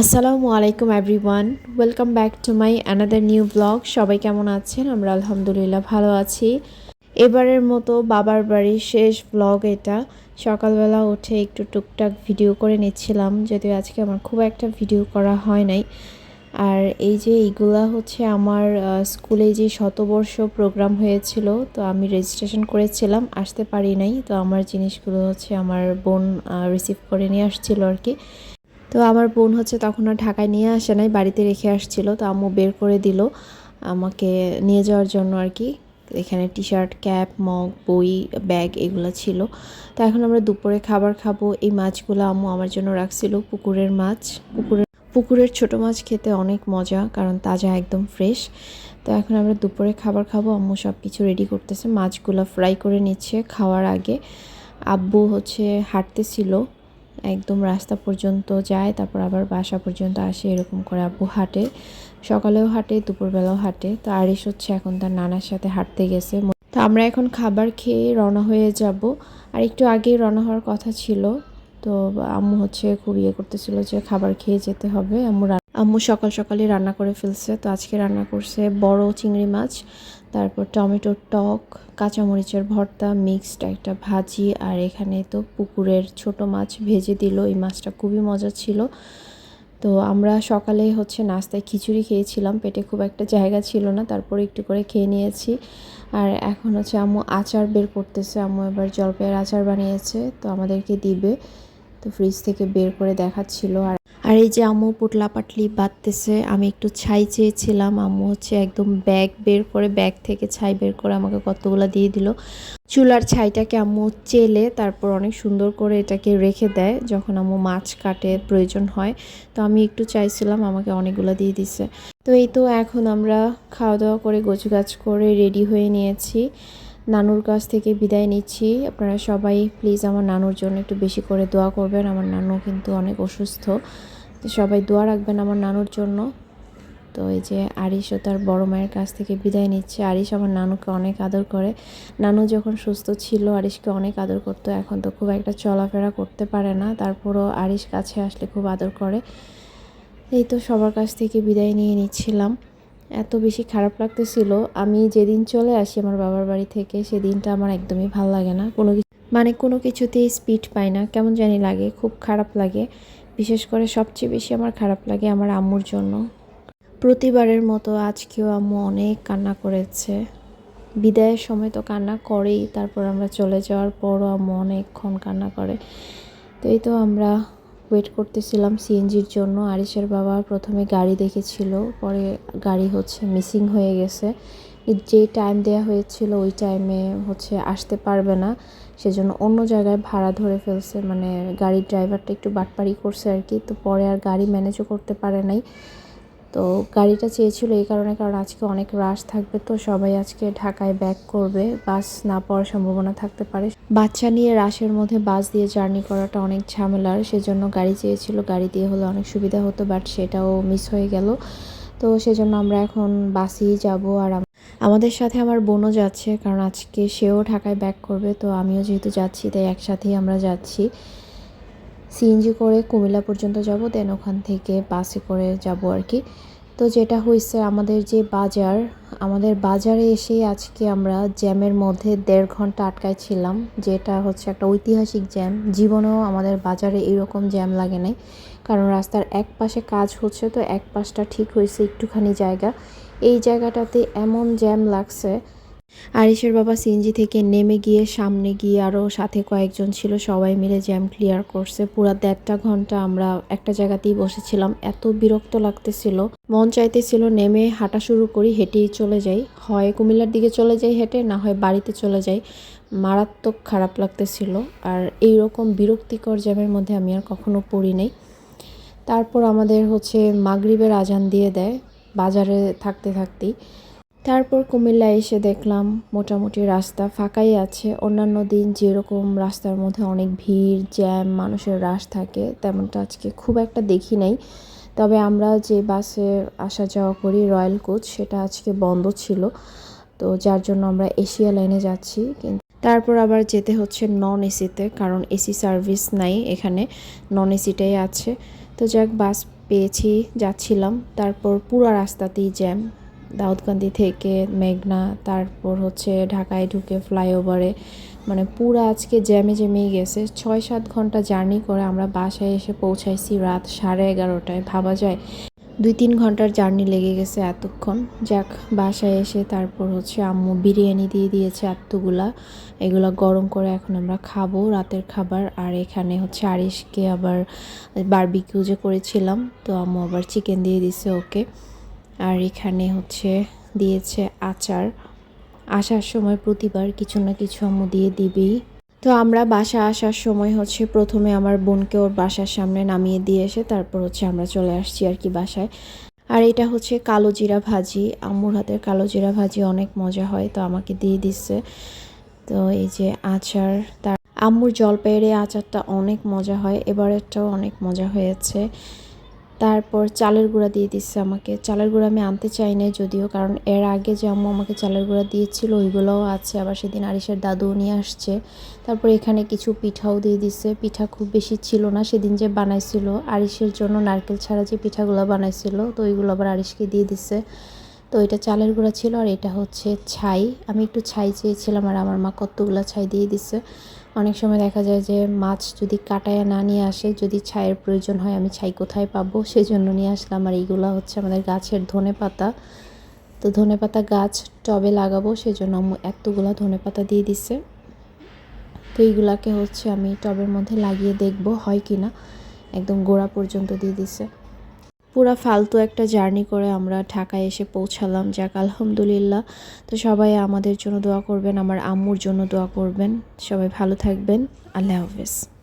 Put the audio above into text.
আসসালামু আলাইকুম everyone welcome back to my another new blog সবাই কেমন আছেন? আমরা আলহামদুলিল্লাহ ভালো আছি। এবারের মতো বাবার বাড়ির শেষ ব্লগ এটা। সকালবেলা উঠে একটু টুকটাক ভিডিও করে নিচ্ছিলাম, যদিও আজকে আমার খুব একটা ভিডিও করা হয় নাই। আর এই যে এইগুলা হচ্ছে আমার স্কুলে যে শতবর্ষ প্রোগ্রাম হয়েছিল, তো আমি রেজিস্ট্রেশন করেছিলাম, আসতে পারি নাই। তো আমার জিনিসগুলো হচ্ছে আমার বোন রিসিভ করে নিয়ে আসছিল আর কি। তো আমার বোন হচ্ছে তখন আর ঢাকায় নিয়ে আসে নাই, বাড়িতে রেখে আসছিল। তো আম্মু বের করে দিল, আমাকে নিয়ে যাওয়ার জন্য আর কি। এখানে টি শার্ট ক্যাপ মগ বই ব্যাগ এগুলো ছিল। তো এখন আমরা দুপুরে খাবার খাব। এই মাছগুলো আম্মু আমার জন্য রাখছিল, পুকুরের মাছ। পুকুরের পুকুরের ছোট মাছ খেতে অনেক মজা, কারণ তাজা একদম ফ্রেশ তো এখন আমরা দুপুরে খাবার খাব। আম্মু সব কিছু রেডি করতেছে। মাছগুলো ফ্রাই করে নিচ্ছে খাওয়ার আগে। আব্বু হচ্ছে হাঁটতেছিল। একদম রাস্তা পর্যন্ত যায়, তারপর আবার বাসা পর্যন্ত আসে, এরকম করে আব্বু হাঁটে। সকালেও হাঁটে, দুপুরবেলাও হাঁটে। তো আরিশ হচ্ছে এখন তার নানার সাথে হাঁটতে গেছে। তো আমরা এখন খাবার খেয়ে রওনা হয়ে যাব। আর একটু আগেই রওনা হওয়ার কথা ছিল। তো আম্মু হচ্ছে খুব ইয়ে করতেছিল যে খাবার খেয়ে যেতে হবে। আম্মু আম্মু সকাল সকালে রান্না করে ফেলছে। তো আজকে রান্না করছে বড় চিংড়ি মাছ, তারপর টমেটোর টক, কাঁচামরিচের ভর্তা, মিক্সড একটা ভাজি, আর এখানে তো পুকুরের ছোট মাছ ভেজে দিল। এই মাছটা খুবই মজা ছিল। তো আমরা সকালে হচ্ছে নাস্তায় খিচুড়ি খেয়েছিলাম, পেটে খুব একটা জায়গা ছিল না, তারপরে একটু করে খেয়ে নিয়েছি। আর এখন হচ্ছে আম্মু আচার বের করতেছে। আম্মু এবার জলপাইয়ের আচার বানিয়েছে, তো আমাদেরকে দিবে। তো ফ্রিজ থেকে বের করে দেখাচ্ছিল। আর আর এই যে আম্মু পুটলা পাটলি বাঁধতেছে, আমি একটু ছাই চেয়েছিলাম। আম্মু হচ্ছে একদম ব্যাগ বের করে, ব্যাগ থেকে ছাই বের করে আমাকে কতগুলো দিয়ে দিল। চুলার ছাইটাকে আম্মু চেলে তারপর অনেক সুন্দর করে এটাকে রেখে দেয় যখন আম্মু মাছ কাটে, প্রয়োজন হয়। তো আমি একটু চাইছিলাম, আমাকে অনেকগুলো দিয়ে দিছে। তো এই তো এখন আমরা খাওয়া দাওয়া করে, গোছগাছ করে রেডি হয়ে নিয়েছি। নানুর কাছ থেকে বিদায় নিচ্ছি। আপনারা সবাই প্লিজ আমার নানুর জন্য একটু বেশি করে দোয়া করবেন। আমার নানু কিন্তু অনেক অসুস্থ। তো সবাই দোয়া রাখবেন আমার নানুর জন্য। তো এই যে আরিশও তার বড় মায়ের কাছ থেকে বিদায় নিচ্ছে। আরিশ আমার নানুকে অনেক আদর করে। নানু যখন সুস্থ ছিল, আরিশকে অনেক আদর করতো। এখন তো খুব একটা চলাফেরা করতে পারে না। তারপরও আরিশ কাছে আসলে খুব আদর করে। এই তো সবার কাছ থেকে বিদায় নিয়ে নিচ্ছিলাম। এত বেশি খারাপ লাগতেছিল। আমি যেদিন চলে আসি আমার বাবার বাড়ি থেকে, সেদিনটা আমার একদমই ভালো লাগে না। কোনো মানে কোনো কিছুতেই স্পিড পাই না। কেমন জানি লাগে, খুব খারাপ লাগে। বিশেষ করে সবচেয়ে বেশি আমার খারাপ লাগে আমার আম্মুর জন্য। প্রতিবারের মতো আজকেও আম্মু অনেক কান্না করেছে। বিদায়ের সময় তো কান্না করেই, তারপর আমরা চলে যাওয়ার পরও আম্মু অনেকক্ষণ কান্না করে। তো এই তো আমরা ওয়েট করতেছিলাম সিএনজির জন্য। আরিসের বাবা প্রথমে গাড়ি দেখেছিল, পরে গাড়ি হচ্ছে মিসিং হয়ে গেছে। যে টাইম দেওয়া হয়েছিল, ওই টাইমে হচ্ছে আসতে পারবে না। সেজন্য অন্য জায়গায় ভাড়া ধরে ফেলছে। মানে গাড়ির ড্রাইভারটা একটু বাটপারি করছে আর কি। তো পরে আর গাড়ি ম্যানেজও করতে পারে নাই। তো গাড়িটা চেয়েছিল এই কারণে, কারণ আজকে অনেক রাশ থাকবে। তো সবাই আজকে ঢাকায় ব্যাক করবে। বাস না পাওয়ার সম্ভাবনা থাকতে পারে। বাচ্চা নিয়ে রাশের মধ্যে বাস দিয়ে জার্নি করাটা অনেক ঝামেলার। সেজন্য গাড়ি চেয়েছিল। গাড়ি দিয়ে হলে অনেক সুবিধা হতো বাট সেটাও মিস হয়ে গেল। তো সেজন্য আমরা এখন বাসেই যাব আর আমাদের সাথে আমার বোনও যাচ্ছে, কারণ আজকে সেও ঢাকায় ব্যাক করবে, তো আমিও যেহেতু যাচ্ছি, তাই একসাথেই আমরা যাচ্ছি। সিএনজি করে কুমিল্লা পর্যন্ত যাব দেন ওখান থেকে বাসে করে যাব আর কি। তো যেটা হয়েছে, আমাদের যে বাজার, আমাদের বাজারে এসে আজকে আমরা জ্যামের মধ্যে দেড় ঘণ্টা আটকায় ছিলাম, যেটা হচ্ছে একটা ঐতিহাসিক জ্যাম জীবনেও আমাদের বাজারে এরকম জ্যাম লাগে নাই, কারণ রাস্তার এক পাশে কাজ হচ্ছে, তো এক পাশটা ঠিক হয়েছে একটুখানি জায়গা। এই জায়গাটাতে এমন জ্যাম লাগছে। আরিশের বাবা সিএনজি থেকে নেমে গিয়ে সামনে গিয়ে আরও সাথে কয়েকজন ছিল, সবাই মিলে জ্যাম ক্লিয়ার করছে। পুরা দেড়টা ঘণ্টা আমরা একটা জায়গাতেই বসেছিলাম। এত বিরক্ত লাগতেছিল। মন চাইতেছিল নেমে হাঁটা শুরু করি, হেঁটেই চলে যাই। হয় কুমিল্লার দিকে চলে যাই হেঁটে, না হয় বাড়িতে চলে যাই। মারাত্মক খারাপ লাগতেছিল। আর এই রকম বিরক্তিকর জ্যামের মধ্যে আমি আর কখনো পড়ি নাই। তারপর আমাদের হচ্ছে মাগরিবের আজান দিয়ে দেয়। বাজারে থাকতে থাকতেই। তারপর কুমিল্লা এসে দেখলাম মোটামুটি রাস্তা ফাঁকাই আছে। অন্যান্য দিন যেরকম রাস্তার মধ্যে অনেক ভিড়, জ্যাম, মানুষের রাশ থাকে, তেমনটা আজকে খুব একটা দেখি নাই। তবে আমরা যে বাসে আসা যাওয়া করি রয়্যাল কোচ, সেটা আজকে বন্ধ ছিল। তো যার জন্য আমরা এশিয়া লাইনে যাচ্ছি। কিন্তু তারপর আবার যেতে হচ্ছে নন এসিতে কারণ এসি সার্ভিস নাই এখানে নন এসিটাই আছে। তো যাক, বাস পেয়েছি, যাচ্ছিলাম। তারপর পুরো রাস্তাতেই জ্যাম। দাউদকান্দি থেকে মেঘনা, তারপর হচ্ছে ঢাকায় ঢুকে ফ্লাইওভারে। মানে পুরো আজকে জ্যামে জ্যামেই গেছে। ছয় সাত ঘণ্টা জার্নি করে আমরা বাসায় এসে পৌঁছাইছি রাত সাড়ে এগারোটায়। ভাবা যায় দুই তিন ঘণ্টার জার্নি লেগে গেছে এতক্ষণ। যাক, বাসায় এসে তারপর হচ্ছে আম্মু বিরিয়ানি দিয়ে দিয়েছে এতগুলা এগুলা গরম করে এখন আমরা খাব রাতের খাবার। আর এখানে হচ্ছে আরিশকে আবার বারবিকিউ যে করেছিলাম, তো আম্মু আবার চিকেন দিয়ে দিছে ওকে। আর এখানে হচ্ছে দিয়েছে আচার। আসার সময় প্রতিবার কিছু না কিছু আম্মু দিয়ে দিবেই। তো আমরা বাসা আসার সময় হচ্ছে প্রথমে আমার বোনকে ওর বাসার সামনে নামিয়ে দিয়ে এসে তারপর হচ্ছে আমরা চলে আসছি আর কি বাসায়। আর এটা হচ্ছে কালো জিরা ভাজি। আম্মুর হাতের কালো জিরা ভাজি অনেক মজা হয়, তো আমাকে দিয়ে দিচ্ছে। তো এই যে আচার, তার আম্মুর জলপাইয়ের আচারটা অনেক মজা হয়, এবারেরটাও অনেক মজা হয়েছে। তারপর চালের গুঁড়া দিয়ে দিচ্ছে আমাকে। চালের গুঁড়া আমি আনতে চাই না যদিও, কারণ এর আগে যে আম্মু আমাকে চালের গুঁড়া দিয়েছিল, ওইগুলোও আছে। আবার সেদিন আরিসের দাদুও নিয়ে আসছে। তারপর এখানে কিছু পিঠাও দিয়ে দিচ্ছে। পিঠা খুব বেশি ছিল না, সেদিন যে বানাইছিল। আরিসের জন্য নারকেল ছাড়া যে পিঠাগুলো বানাইছিল, তো ওইগুলো আবার আরিসকে দিয়ে দিচ্ছে। তো এটা চালের গুঁড়া ছিল আর এটা হচ্ছে ছাই। আমি একটু ছাই চেয়েছিলাম আর আমার মা কতগুলো ছাই দিয়ে দিচ্ছে। অনেক সময় দেখা যায় যে মাছ যদি কাটায় না নিয়ে আসে, যদি ছাইয়ের প্রয়োজন হয় আমি ছাই কোথায় পাবো? সেই জন্য নিয়ে আসলাম। আর এইগুলো হচ্ছে আমাদের গাছের ধনে পাতা। তো ধনে পাতা গাছ টবে লাগাবো সেই জন্য আম্মু এতগুলো ধনে পাতা দিয়ে দিচ্ছে তো এইগুলাকে হচ্ছে আমি টবের মধ্যে লাগিয়ে দেখব হয় কি না একদম গোড়া পর্যন্ত দিয়ে দিছে। পুরা ফালতু একটা জার্নি করে আমরা ঢাকায় এসে পৌঁছালাম। যাক, আলহামদুলিল্লাহ। তো সবাই আমাদের জন্য দোয়া করবেন, আমার আম্মুর জন্য দোয়া করবেন। সবাই ভালো থাকবেন। আল্লাহ হাফেজ।